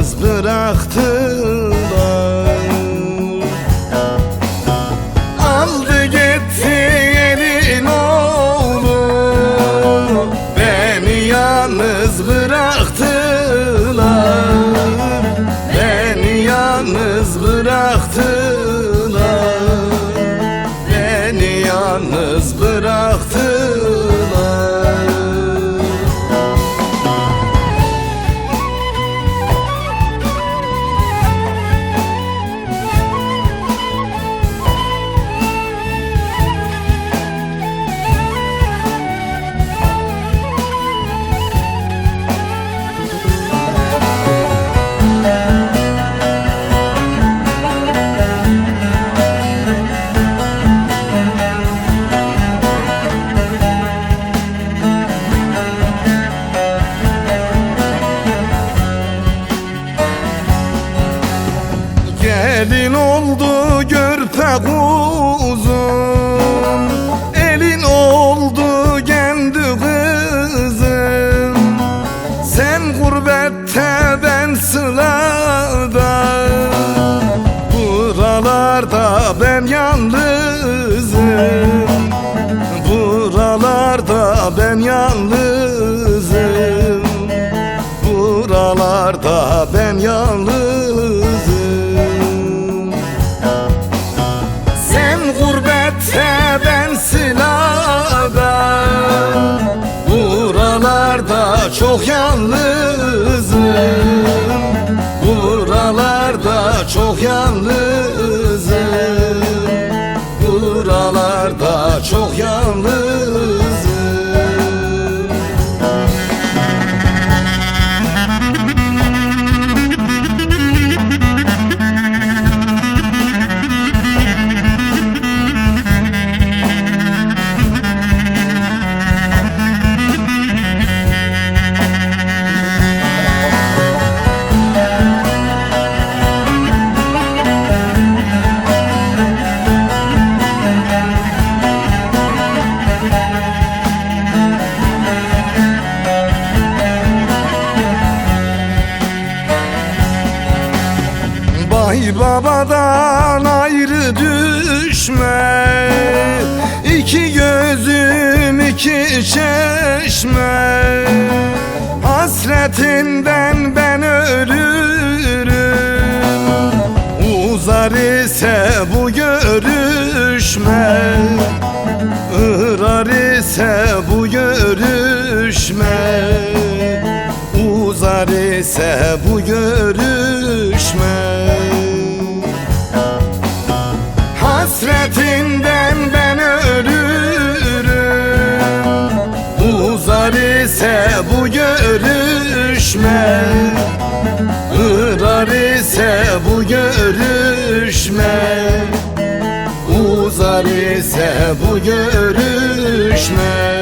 yalnız bıraktılar. Aldı gitti yerin oğlu Beni yalnız bıraktılar. Beni yalnız bıraktılar. Beni yalnız bıraktılar körpe kuzum Elin oldu kendi kızım Sen gurbette ben sılada Buralarda ben yalnızım. Buralarda ben yalnızım. Buralarda ben yalnızım çok yalnızım. Buralarda çok yalnızım Bay babadan ayrı düşme. İki gözüm iki çeşme. Hasretinden ben ölürüm. Uzar ise bu görüşme. Irar ise bu görüşme. Uzar ise bu görüşme Hasretinden ben ölürüm. Uzar ise bu görüşme. Irar ise bu görüşme. Uzar ise bu görüşme